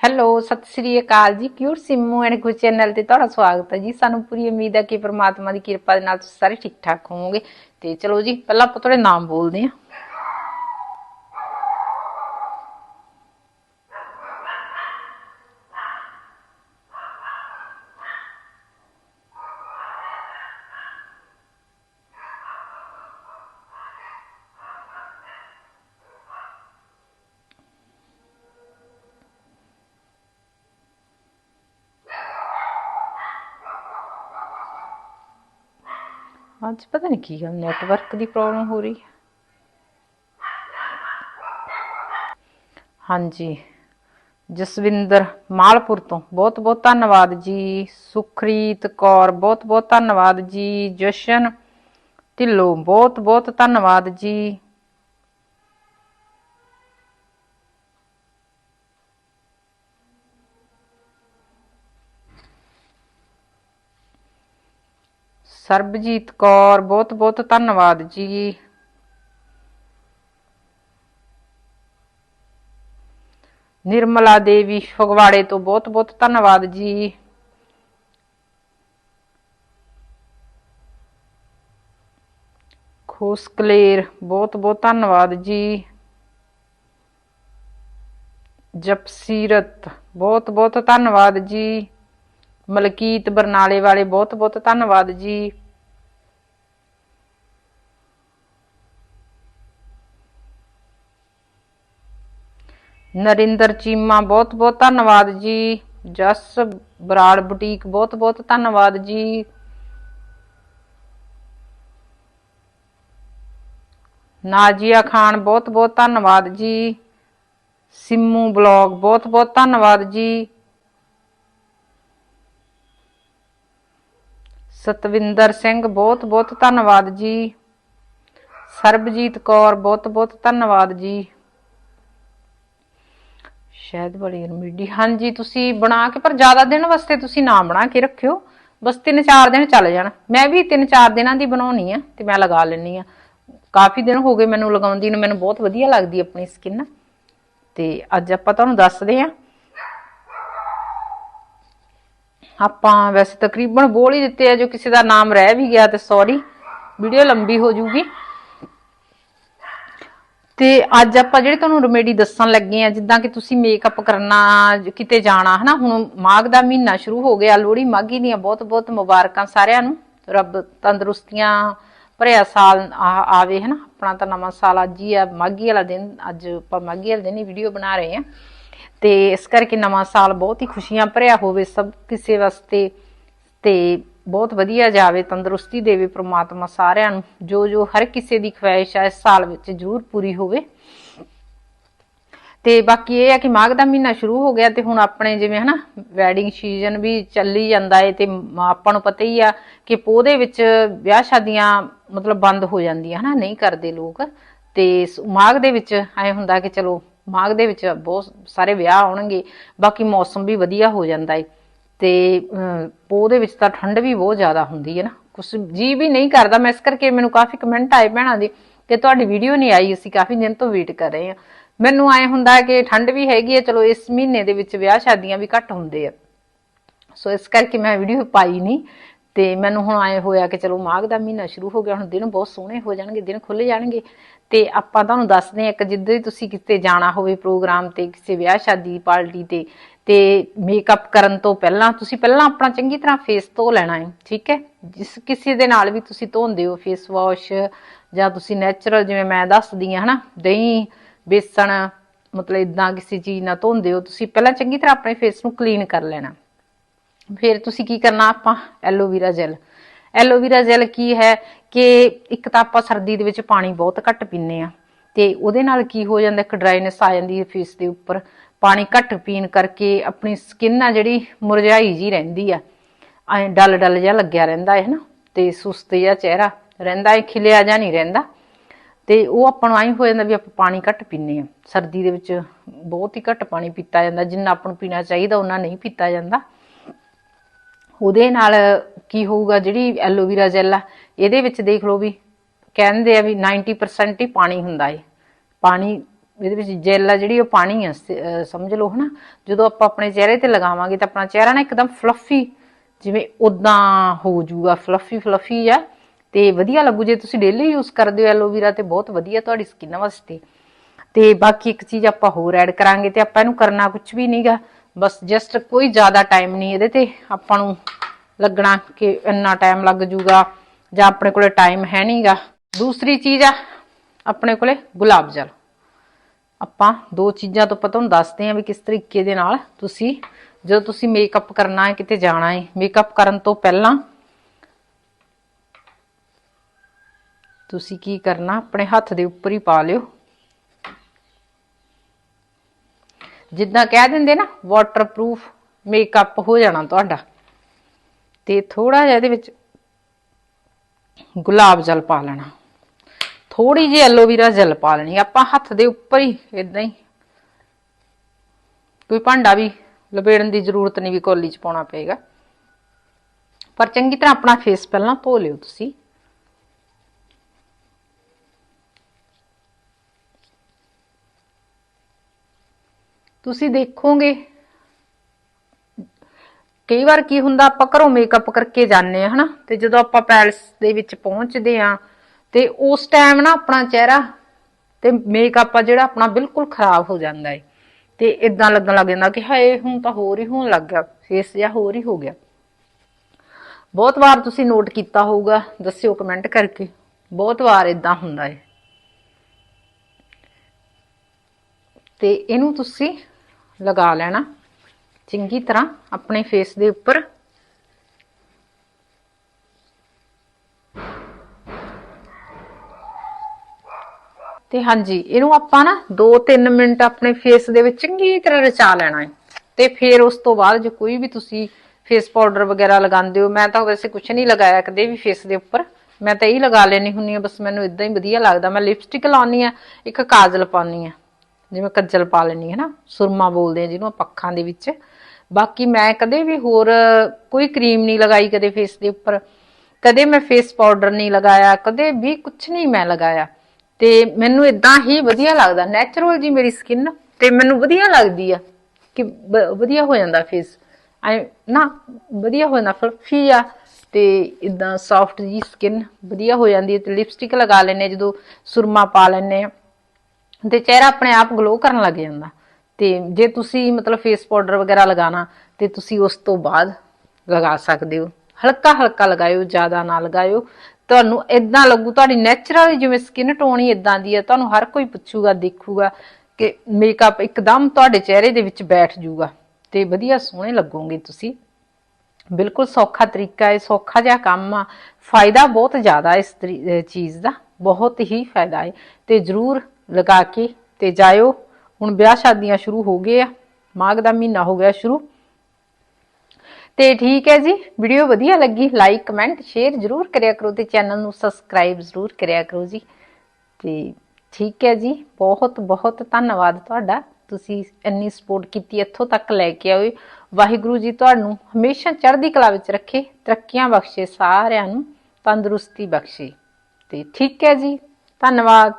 Hello, ਸਤਿ ਸ੍ਰੀ ਅਕਾਲ ਜੀ। ਕਿਊਟ ਸਿੰਮੂ ਐਂਡ ਗੁ ਚੈਨਲ ਤੇ ਤੁਹਾਡਾ ਸਵਾਗਤ ਹੈ ਜੀ। ਸਾਨੂੰ ਪੂਰੀ ਉਮੀਦ ਹੈ ਕਿ ਪ੍ਰਮਾਤਮਾ ਦੀ ਕਿਰਪਾ ਦੇ ਨਾਲ ਤੁਸੀਂ ਸਾਰੇ ਠੀਕ ਠਾਕ ਹੋਵੋਗੇ। ਤੇ ਚਲੋ ਜੀ, ਪਹਿਲਾਂ ਆਪਾਂ ਤੁਹਾਡੇ ਨਾਮ ਬੋਲਦੇ ਹਾਂ। ਅੱਜ ਪਤਾ ਨਹੀਂ ਕੀ ਗੱਲ ਨੈਟਵਰਕ ਦੀ ਪ੍ਰੋਬਲਮ ਹੋ ਰਹੀ ਹੈ। ਹਾਂਜੀ, ਜਸਵਿੰਦਰ ਮਾਲਪੁਰ ਤੋਂ। ਬਹੁਤ ਬਹੁਤ ਧੰਨਵਾਦ ਜੀ। ਸੁਖਰੀਤ ਕੌਰ, ਬਹੁਤ ਬਹੁਤ ਧੰਨਵਾਦ ਜੀ। ਜਸ਼ਨ ਢਿੱਲੋਂ, ਬਹੁਤ ਬਹੁਤ ਧੰਨਵਾਦ ਜੀ। ਸਰਬਜੀਤ ਕੌਰ, ਬਹੁਤ ਬਹੁਤ ਧੰਨਵਾਦ ਜੀ। ਨਿਰਮਲਾ ਦੇਵੀ ਫਗਵਾੜੇ ਤੋਂ ਬਹੁਤ ਬਹੁਤ ਧੰਨਵਾਦ ਜੀ। ਖੋਸਕਲੇਰ, ਬਹੁਤ ਬਹੁਤ ਧੰਨਵਾਦ ਜੀ। ਜਪਸੀਰਤ, ਬਹੁਤ ਬਹੁਤ ਧੰਨਵਾਦ ਜੀ। ਮਲਕੀਤ ਬਰਨਾਲੇ ਵਾਲੇ ਬਹੁਤ ਬਹੁਤ ਧੰਨਵਾਦ ਜੀ। ਨਰਿੰਦਰ ਚੀਮਾ, ਬਹੁਤ ਬਹੁਤ ਧੰਨਵਾਦ ਜੀ। ਜਸ ਬਰਾੜ ਬੁਟੀਕ, ਬਹੁਤ ਬਹੁਤ ਧੰਨਵਾਦ ਜੀ। ਨਾਜੀਆ ਖਾਨ, ਬਹੁਤ ਬਹੁਤ ਧੰਨਵਾਦ ਜੀ। ਸਿੰਮੂ ਬਲੌਗ, ਬਹੁਤ ਬਹੁਤ ਧੰਨਵਾਦ ਜੀ। ਸਤਵਿੰਦਰ ਸਿੰਘ, ਬਹੁਤ ਬਹੁਤ ਧੰਨਵਾਦ ਜੀ। ਸਰਬਜੀਤ ਕੌਰ, ਬਹੁਤ ਬਹੁਤ ਧੰਨਵਾਦ ਜੀ। ਸ਼ਾਇਦ ਬੜੀ ਰਮੀਡੀ ਹਾਂਜੀ, ਤੁਸੀਂ ਬਣਾ ਕੇ, ਪਰ ਜ਼ਿਆਦਾ ਦਿਨ ਵਾਸਤੇ ਤੁਸੀਂ ਨਾ ਬਣਾ ਕੇ ਰੱਖਿਓ। ਬਸ ਤਿੰਨ ਚਾਰ ਦਿਨ ਚੱਲ ਜਾਣ। ਮੈਂ ਵੀ ਤਿੰਨ ਚਾਰ ਦਿਨਾਂ ਦੀ ਬਣਾਉਣੀ ਆ ਤੇ ਮੈਂ ਲਗਾ ਲੈਣੀ ਆ। ਕਾਫੀ ਦਿਨ ਹੋ ਗਏ ਮੈਨੂੰ ਲਗਾਉਂਦੀ ਨੂੰ, ਮੈਨੂੰ ਬਹੁਤ ਵਧੀਆ ਲੱਗਦੀ ਆਪਣੀ ਸਕਿਨ ਤੇ ਅੱਜ ਆਪਾਂ ਤੁਹਾਨੂੰ ਦੱਸਦੇ ਆ ਆਪਾਂ ਵੈਸੇ ਤਕਰੀਬਨ ਬੋਲ ਹੀ ਦਿੱਤੇ ਆ, ਜੋ ਕਿਸੇ ਦਾ ਨਾਮ ਰਹਿ ਵੀ ਗਿਆ ਤੇ ਸੌਰੀ ਵੀਡੀਓ ਲੰਬੀ ਹੋ ਜੂਗੀ। ਤੇ ਅੱਜ ਆਪਾਂ ਜਿਹੜੇ ਤੁਹਾਨੂੰ ਰੈਮੇਡੀ ਦੱਸਣ ਲੱਗੇ ਆ, ਜਿੱਦਾਂ ਕਿ ਤੁਸੀਂ ਮੇਕਅਪ ਕਰਨਾ, ਕਿਤੇ ਜਾਣਾ, ਹਨਾ, ਹੁਣ ਮਾਘ ਦਾ ਮਹੀਨਾ ਸ਼ੁਰੂ ਹੋ ਗਿਆ, ਲੋਹੜੀ ਮਾਘੀ ਦੀਆਂ ਬਹੁਤ ਬਹੁਤ ਮੁਬਾਰਕਾਂ ਸਾਰਿਆਂ ਨੂੰ। ਰੱਬ ਤੰਦਰੁਸਤੀਆਂ ਭਰਿਆ ਸਾਲ ਆਵੇ, ਹਨਾ, ਆਪਣਾ ਤਾਂ ਨਵਾਂ ਸਾਲ ਅੱਜ ਹੀ ਆ, ਮਾਘੀ ਵਾਲਾ ਦਿਨ, ਅੱਜ ਆਪਾਂ ਮਾਘੀ ਵਾਲੇ ਦਿਨ ਹੀ ਵੀਡੀਓ ਬਣਾ ਰਹੇ ਆ। ਤੇ ਇਸ ਕਰਕੇ ਨਵਾਂ ਸਾਲ ਬਹੁਤ ਹੀ ਖੁਸ਼ੀਆਂ ਭਰਿਆ ਹੋਵੇ ਸਭ ਕਿਸੇ ਵਾਸਤੇ ਤੇ ਬਹੁਤ ਵਧੀਆ ਜਾਵੇ, ਤੰਦਰੁਸਤੀ ਦੇਵੇ ਪ੍ਰਮਾਤਮਾ ਸਾਰਿਆਂ ਨੂੰ, ਜੋ ਜੋ ਹਰ ਕਿਸੇ ਦੀ ਖੁਆਇਸ਼ ਹੈ ਇਸ ਸਾਲ ਵਿੱਚ ਜ਼ਰੂਰ ਪੂਰੀ ਹੋਵੇ। ਤੇ ਬਾਕੀ ਇਹ ਹੈ ਕਿ ਮਾਘ ਦਾ ਮਹੀਨਾ ਸ਼ੁਰੂ ਹੋ ਗਿਆ ਤੇ ਹੁਣ ਆਪਣੇ ਜਿਵੇਂ ਹਨਾ ਵੈਡਿੰਗ ਸੀਜ਼ਨ ਵੀ ਚੱਲੀ ਜਾਂਦਾ ਹੈ ਤੇ ਆਪਾਂ ਨੂੰ ਪਤਾ ਹੀ ਆ ਕਿ ਪੋਹ ਦੇ ਵਿੱਚ ਵਿਆਹ ਸ਼ਾਦੀਆਂ ਮਤਲਬ ਬੰਦ ਹੋ ਜਾਂਦੀਆਂ ਹਨਾ, ਨਹੀਂ ਕਰਦੇ ਲੋਕ। ਤੇ ਮਾਘ ਦੇ ਵਿੱਚ ਐ ਹੁੰਦਾ ਕਿ ਚਲੋ ਮਾਘ ਦੇ ਵਿੱਚ ਬਹੁਤ ਸਾਰੇ ਵਿਆਹ ਆਉਣਗੇ ਬਾਕੀ ਮੌਸਮ ਵੀ ਵਧੀਆ ਹੋ ਜਾਂਦਾ ਏ। ਤੇ ਅਮ, ਦੇ ਵਿੱਚ ਤਾਂ ਠੰਡ ਵੀ ਬਹੁਤ ਜ਼ਿਆਦਾ ਹੁੰਦੀ ਹੈ ਨਾ। ਕੁਛ ਜੀ ਵੀ ਨਹੀਂ ਕਰਦਾ ਮੈਂ ਇਸ ਕਰਕੇ ਮੈਨੂੰ ਕਾਫੀ ਕਮੈਂਟ ਆਏ ਭੈਣਾਂ ਦੇ ਕਿ ਤੁਹਾਡੀ ਵੀਡੀਓ ਨਹੀਂ ਆਈ ਅਸੀਂ ਕਾਫੀ ਦਿਨ ਤੋਂ ਵੇਟ ਕਰ ਰਹੇ ਹਾਂ। ਮੈਨੂੰ ਐ ਹੁੰਦਾ ਕਿ ਠੰਡ ਵੀ ਹੈਗੀ ਹੈ ਚਲੋ ਇਸ ਮਹੀਨੇ ਦੇ ਵਿੱਚ ਵਿਆਹ ਸ਼ਾਦੀਆਂ ਵੀ ਘੱਟ ਹੁੰਦੇ ਆ। ਸੋ ਇਸ ਕਰਕੇ ਮੈਂ ਵੀਡੀਓ ਪਾਈ ਨਹੀਂ। ਤੇ ਮੈਨੂੰ ਹੁਣ ਆਏ ਹੋਇਆ ਕਿ ਚਲੋ ਮਾਘ ਦਾ ਮਹੀਨਾ ਸ਼ੁਰੂ ਹੋ ਗਿਆ, ਹੁਣ ਦਿਨ ਬਹੁਤ ਸੋਹਣੇ ਹੋ ਜਾਣਗੇ, ਦਿਨ ਖੁੱਲ ਜਾਣਗੇ। ਤੇ ਆਪਾਂ ਤੁਹਾਨੂੰ ਦੱਸਦੇ ਹਾਂ ਕਿ ਜਿੱਦਾਂ ਹੀ ਤੁਸੀਂ ਕਿਤੇ ਜਾਣਾ ਹੋਵੇ ਪ੍ਰੋਗਰਾਮ ਤੇ, ਕਿਸੇ ਵਿਆਹ ਸ਼ਾਦੀ ਪਾਰਟੀ ਤੇ ਤੇ ਮੇਕਅਪ ਕਰਨ ਤੋਂ ਪਹਿਲਾਂ ਤੁਸੀਂ ਪਹਿਲਾਂ ਆਪਣਾ ਚੰਗੀ ਤਰ੍ਹਾਂ ਫੇਸ ਧੋ ਲੈਣਾ ਹੈ, ਠੀਕ ਹੈ? ਜਿਸ ਕਿਸੇ ਦੇ ਨਾਲ ਵੀ ਤੁਸੀਂ ਧੋਂਦੇ ਹੋ ਫੇਸ ਵਾਸ਼ ਜਾਂ ਤੁਸੀਂ ਨੈਚੁਰਲ ਜਿਵੇਂ ਮੈਂ ਦੱਸਦੀ ਆ ਹਨਾ? ਦਹੀਂ, ਬੇਸਣ, ਮਤਲਬ ਇਦਾਂ ਕਿਸੇ ਚੀਜ਼ ਨਾਲ ਧੋਂਦੇ ਹੋ, ਤੁਸੀਂ ਪਹਿਲਾਂ ਚੰਗੀ ਤਰ੍ਹਾਂ ਆਪਣੇ ਫੇਸ ਨੂੰ ਕਲੀਨ ਕਰ ਲੈਣਾ। ਫਿਰ ਤੁਸੀਂ ਕੀ ਕਰਨਾ ਆਪਾਂ aloe vera gel aloe vera gel ਕੀ ਹੈ ਕਿ ਇੱਕ ਤਾਂ ਆਪਾਂ ਸਰਦੀ ਦੇ ਵਿੱਚ ਪਾਣੀ ਬਹੁਤ ਘੱਟ ਪੀਂਦੇ ਆ ਤੇ ਉਹਦੇ ਨਾਲ ਕੀ ਹੋ ਜਾਂਦਾ, ਇੱਕ ਡਰਾਈਨੈਸ ਆ ਜਾਂਦੀ ਹੈ ਫੇਸ ਦੇ ਉੱਪਰ। ਪਾਣੀ ਘੱਟ ਪੀਣ ਕਰਕੇ ਆਪਣੀ ਸਕਿਨ ਆ ਜਿਹੜੀ ਮੁਰਝਾਈ ਜੀ ਰਹਿੰਦੀ ਆ। ਐ ਡਲ ਡਲ ਜਿਹਾ ਲੱਗਿਆ ਰਹਿੰਦਾ ਹੈ ਨਾ, ਤੇ ਸੁਸਤ ਜਿਹਾ ਚਿਹਰਾ ਰਹਿੰਦਾ ਹੈ, ਖਿਲਿਆ ਜਾਂ ਨਹੀਂ ਰਹਿੰਦਾ। ਤੇ ਉਹ ਆਪਾਂ ਨੂੰ ਐਂ ਹੋ ਜਾਂਦਾ ਵੀ ਆਪਾਂ ਪਾਣੀ ਘੱਟ ਪੀਂਦੇ ਆ ਸਰਦੀ ਦੇ ਵਿੱਚ ਬਹੁਤ ਹੀ ਘੱਟ ਪਾਣੀ ਪੀਤਾ ਜਾਂਦਾ, ਜਿੰਨਾ ਆਪਾਂ ਨੂੰ ਪੀਣਾ ਚਾਹੀਦਾ ਉਹਨਾਂ ਨਹੀਂ ਪੀਤਾ ਜਾਂਦਾ। ਉਹਦੇ ਨਾਲ ਕੀ ਹੋਊਗਾ ਜਿਹੜੀ ਐਲੋਵੀਰਾ ਜੈਲ ਆ ਇਹਦੇ ਵਿੱਚ ਦੇਖ ਲਓ ਵੀ ਕਹਿੰਦੇ ਆ ਵੀ 90% ਹੀ ਪਾਣੀ ਹੁੰਦਾ ਏ। ਪਾਣੀ, ਇਹਦੇ ਵਿੱਚ ਜੈਲ ਆ ਜਿਹੜੀ ਉਹ ਪਾਣੀ ਆ ਸਮਝ ਲਓ ਹਨਾ। ਜਦੋਂ ਆਪਾਂ ਆਪਣੇ ਚਿਹਰੇ ਤੇ ਲਗਾਵਾਂਗੇ ਤਾਂ ਆਪਣਾ ਚਿਹਰਾ ਨਾ ਇੱਕਦਮ ਫਲਫੀ ਜਿਵੇਂ ਉਦਾਂ ਹੋ ਜਾਊਗਾ ਫਲਫੀ ਫਲਫੀ ਆ। ਤੇ ਵਧੀਆ ਲੱਗੂ, ਜੇ ਤੁਸੀਂ ਡੇਲੀ ਯੂਜ਼ ਕਰਦੇ ਹੋ ਐਲੋਵੀਰਾ ਤੇ ਬਹੁਤ ਵਧੀਆ ਤੁਹਾਡੀ ਸਕਿਨ ਵਾਸਤੇ। ਤੇ ਬਾਕੀ ਇੱਕ ਚੀਜ਼ ਆਪਾਂ ਹੋਰ ਐਡ ਕਰਾਂਗੇ ਤੇ ਆਪਾਂ ਇਹਨੂੰ ਕਰਨਾ ਕੁਝ ਵੀ ਨਹੀਂਗਾ ਬਸ ਜਸਟ ਕੋਈ ਜ਼ਿਆਦਾ ਟਾਈਮ ਨਹੀਂ ਇਹਦੇ ਤੇ। ਆਪਾਂ ਨੂੰ ਲੱਗਣਾ ਕਿ ਇੰਨਾ ਟਾਈਮ ਲੱਗ ਜੂਗਾ ਜਾਂ ਆਪਣੇ ਕੋਲੇ ਟਾਈਮ ਹੈ ਨਹੀਂਗਾ ਦੂਸਰੀ ਚੀਜ਼ ਆ, ਆਪਣੇ ਕੋਲੇ ਗੁਲਾਬ ਜਲ। ਆਪਾਂ ਦੋ ਚੀਜ਼ਾਂ ਤੋਂ ਪਤਾ ਤੁਹਾਨੂੰ ਦੱਸਦੇ ਹਾਂ ਵੀ ਕਿਸ ਤਰੀਕੇ ਦੇ ਨਾਲ ਤੁਸੀਂ, ਜਦੋਂ ਤੁਸੀਂ ਮੇਕਅਪ ਕਰਨਾ ਹੈ, ਕਿਤੇ ਜਾਣਾ ਹੈ। ਮੇਕਅਪ ਕਰਨ ਤੋਂ ਪਹਿਲਾਂ ਤੁਸੀਂ ਕੀ ਕਰਨਾ, ਆਪਣੇ ਹੱਥ ਦੇ ਉੱਪਰ ਹੀ ਪਾ ਲਿਓ। ਜਿੱਦਾਂ ਕਹਿ ਦਿੰਦੇ ਨਾ ਵਾਟਰਪ੍ਰੂਫ ਮੇਕਅਪ ਹੋ ਜਾਣਾ ਤੁਹਾਡਾ। ਤੇ ਥੋੜਾ ਜਿਹਾ ਇਹਦੇ ਵਿੱਚ ਗੁਲਾਬ ਜਲ ਪਾ ਲੈਣਾ। ਥੋੜੀ ਜਿਹੀ ਐਲੋਵੀਰਾ ਜਲ ਪਾ ਲੈਣੀ। ਆਪਾਂ ਹੱਥ ਦੇ ਉੱਪਰ ਹੀ ਇਦਾਂ ਹੀ। ਕੋਈ ਭਾਂਡਾ ਵੀ ਲਪੇੜਨ ਦੀ ਜ਼ਰੂਰਤ ਨਹੀਂ ਵੀ ਕੋਲੀ ਚ ਪਾਉਣਾ ਪਏਗਾ। ਪਰ ਚੰਗੀ ਤਰ੍ਹਾਂ ਆਪਣਾ ਫੇਸ ਪਹਿਲਾਂ ਧੋ ਲਿਓ ਤੁਸੀਂ। ਤੁਸੀਂ ਦੇਖੋਗੇ। ਕਈ ਵਾਰ ਕੀ ਹੁੰਦਾ, ਆਪਾਂ ਘਰੋਂ ਮੇਕਅਪ ਕਰਕੇ ਜਾਂਦੇ ਆ ਹਨਾ? ਤੇ ਜਦੋਂ ਆਪਾਂ ਪੈਲਸ ਦੇ ਵਿੱਚ ਪਹੁੰਚਦੇ ਆ ਤੇ ਉਸ ਟਾਈਮ ਨਾ ਆਪਣਾ ਚਿਹਰਾ ਤੇ ਮੇਕਅਪ ਆ ਜਿਹੜਾ ਆਪਣਾ ਬਿਲਕੁਲ ਖਰਾਬ ਹੋ ਜਾਂਦਾ ਹੈ ਤੇ ਇਦਾਂ ਲੱਗਣ ਲੱਗ ਜਾਂਦਾ ਕਿ ਹਾਏ, ਹੁਣ ਤਾਂ ਹੋਰ ਹੀ ਹੋਣ ਲੱਗ ਗਿਆ ਫੇਸ ਜਿਹਾ ਹੋਰ ਹੀ ਹੋ ਗਿਆ। ਬਹੁਤ ਵਾਰ ਤੁਸੀਂ ਨੋਟ ਕੀਤਾ ਹੋਊਗਾ, ਦੱਸਿਓ ਕਮੈਂਟ ਕਰਕੇ। ਬਹੁਤ ਵਾਰ ਇਦਾਂ ਹੁੰਦਾ ਏ। ਤੇ ਇਹਨੂੰ ਤੁਸੀਂ ਲਗਾ ਲੈਣਾ। ਚੰਗੀ ਤਰ੍ਹਾਂ ਆਪਣੇ ਫੇਸ ਦੇ ਉੱਪਰ। ਤੇ ਹਾਂਜੀ, ਇਹਨੂੰ ਆਪਾਂ ਨਾ 2-3 ਮਿੰਟ ਆਪਣੇ ਫੇਸ ਦੇ ਵਿੱਚ ਚੰਗੀ ਤਰ੍ਹਾਂ ਰਚਾ ਲੈਣਾ ਹੈ। ਤੇ ਫਿਰ ਉਸ ਤੋਂ ਬਾਅਦ ਜੇ ਕੋਈ ਵੀ ਤੁਸੀਂ ਫੇਸ ਪਾਊਡਰ ਵਗੈਰਾ ਲਗਾਉਂਦੇ ਹੋ, ਮੈਂ ਤਾਂ ਵੈਸੇ ਕੁਝ ਨਹੀਂ ਲਗਾਇਆ ਕਦੇ ਵੀ ਫੇਸ ਦੇ ਉੱਪਰ। ਮੈਂ ਤਾਂ ਇਹ ਲਗਾ ਲੈਣੀ ਹੁੰਨੀ ਆ ਬਸ ਮੈਨੂੰ ਇਦਾਂ ਹੀ ਵਧੀਆ ਲੱਗਦਾ। ਮੈਂ ਲਿਪਸਟਿਕ ਲਾਉਣੀ ਆ ਇੱਕ ਕਾਜਲ ਪਾਉਣੀ ਆ ਜਿਵੇਂ ਕੱਜਲ ਪਾ ਲੈਣੀ ਹੈ ਨਾ ਸੁਰਮਾ ਬੋਲਦੇ ਆ ਜਿਹਨੂੰ ਆਪਾਂ ਅੱਖਾਂ ਦੇ ਵਿੱਚ। ਬਾਕੀ ਮੈਂ ਕਦੇ ਵੀ ਹੋਰ ਕੋਈ ਕਰੀਮ ਨਹੀਂ ਲਗਾਈ ਕਦੇ ਫੇਸ ਦੇ ਉੱਪਰ। ਕਦੇ ਮੈਂ ਫੇਸ ਪਾਊਡਰ ਨਹੀਂ ਲਗਾਇਆ, ਕਦੇ ਵੀ ਕੁਝ ਨਹੀਂ ਮੈਂ ਲਗਾਇਆ। ਤੇ ਮੈਨੂੰ ਇਦਾਂ ਹੀ ਵਧੀਆ ਲੱਗਦਾ ਨੈਚੁਰਲ ਜੀ ਮੇਰੀ ਸਕਿਨ ਤੇ ਮੈਨੂੰ ਵਧੀਆ ਲੱਗਦੀ ਆ ਕਿ ਵਧੀਆ ਹੋ ਜਾਂਦਾ ਫੇਸ ਐ ਨਾ, ਵਧੀਆ ਹੋ ਜਾਂਦਾ ਫਲਫੀ ਆ ਤੇ ਇਦਾਂ ਸੌਫਟ ਜੀ ਸਕਿਨ ਵਧੀਆ ਹੋ ਜਾਂਦੀ ਹੈ ਤੇ ਲਿਪਸਟਿਕ ਲਗਾ ਲੈਨੇ ਜਦੋਂ ਸੁਰਮਾ ਪਾ ਲੈਨੇ ਆ ਤੇ ਚਿਹਰਾ ਆਪਣੇ ਆਪ ਗਲੋ ਕਰਨ ਲੱਗ ਜਾਂਦਾ। ਤੇ ਜੇ ਤੁਸੀਂ ਮਤਲਬ ਫੇਸ ਪਾਊਡਰ ਵਗੈਰਾ ਲਗਾਣਾ ਤੇ ਤੁਸੀਂ ਉਸ ਤੋਂ ਬਾਅਦ ਲਗਾ ਸਕਦੇ ਹੋ। ਹਲਕਾ ਹਲਕਾ ਲਗਾਇਓ, ਜ਼ਿਆਦਾ ਨਾ ਲਗਾਇਓ। ਤੁਹਾਨੂੰ ਇਦਾਂ ਲੱਗੂ, ਤੁਹਾਡੀ ਨੈਚੁਰਲ ਜਿਵੇਂ ਸਕਿਨ ਟੋਨ ਹੀ ਇਦਾਂ ਦੀ ਹੈ ਤੁਹਾਨੂੰ ਹਰ ਕੋਈ ਪੁੱਛੂਗਾ, ਦੇਖੂਗਾ ਕਿ ਮੇਕਅਪ ਇੱਕਦਮ ਤੁਹਾਡੇ ਚਿਹਰੇ ਦੇ ਵਿੱਚ ਬੈਠ ਜਾਊਗਾ ਤੇ ਵਧੀਆ ਸੋਹਣੇ ਲੱਗੋਗੇ ਤੁਸੀਂ। ਬਿਲਕੁਲ ਸੌਖਾ ਤਰੀਕਾ ਹੈ, ਸੌਖਾ ਜਿਹਾ ਕੰਮ ਆ। ਫਾਇਦਾ ਬਹੁਤ ਜ਼ਿਆਦਾ ਇਸ ਚੀਜ਼ ਦਾ, ਬਹੁਤ ਹੀ ਫਾਇਦਾ ਹੈ। ਤੇ ਜਰੂਰ ਲਗਾ ਕੇ ਤੇ ਜਾਇਓ। ਹੁਣ ਵਿਆਹ ਸ਼ਾਦੀਆਂ ਸ਼ੁਰੂ ਹੋ ਗਏ ਆ। ਮਾਘ ਦਾ ਮਹੀਨਾ ਹੋ ਗਿਆ ਸ਼ੁਰੂ। ਤੇ ਠੀਕ ਹੈ ਜੀ ਵੀਡੀਓ ਵਧੀਆ ਲੱਗੀ ਲਾਈਕ ਕਮੈਂਟ ਸ਼ੇਅਰ ਜਰੂਰ ਕਰਿਆ ਕਰੋ ਤੇ ਚੈਨਲ ਨੂੰ ਸਬਸਕ੍ਰਾਈਬ ਜਰੂਰ ਕਰਿਆ ਕਰੋ ਜੀ। ਤੇ ਠੀਕ ਹੈ ਜੀ, ਬਹੁਤ ਬਹੁਤ ਧੰਨਵਾਦ ਤੁਹਾਡਾ। ਤੁਸੀਂ ਇੰਨੀ ਸਪੋਰਟ ਕੀਤੀ, ਇੱਥੋਂ ਤੱਕ ਲੈ ਕੇ ਆਏ ਵਾਹਿਗੁਰੂ ਜੀ ਤੁਹਾਨੂੰ ਹਮੇਸ਼ਾ ਚੜ੍ਹਦੀ ਕਲਾ ਵਿੱਚ ਰੱਖੇ, ਤਰੱਕੀਆਂ ਬਖਸ਼ੇ ਸਾਰਿਆਂ ਨੂੰ, ਤੰਦਰੁਸਤੀ ਬਖਸ਼ੇ। ਤੇ ਠੀਕ ਹੈ ਜੀ, ਧੰਨਵਾਦ।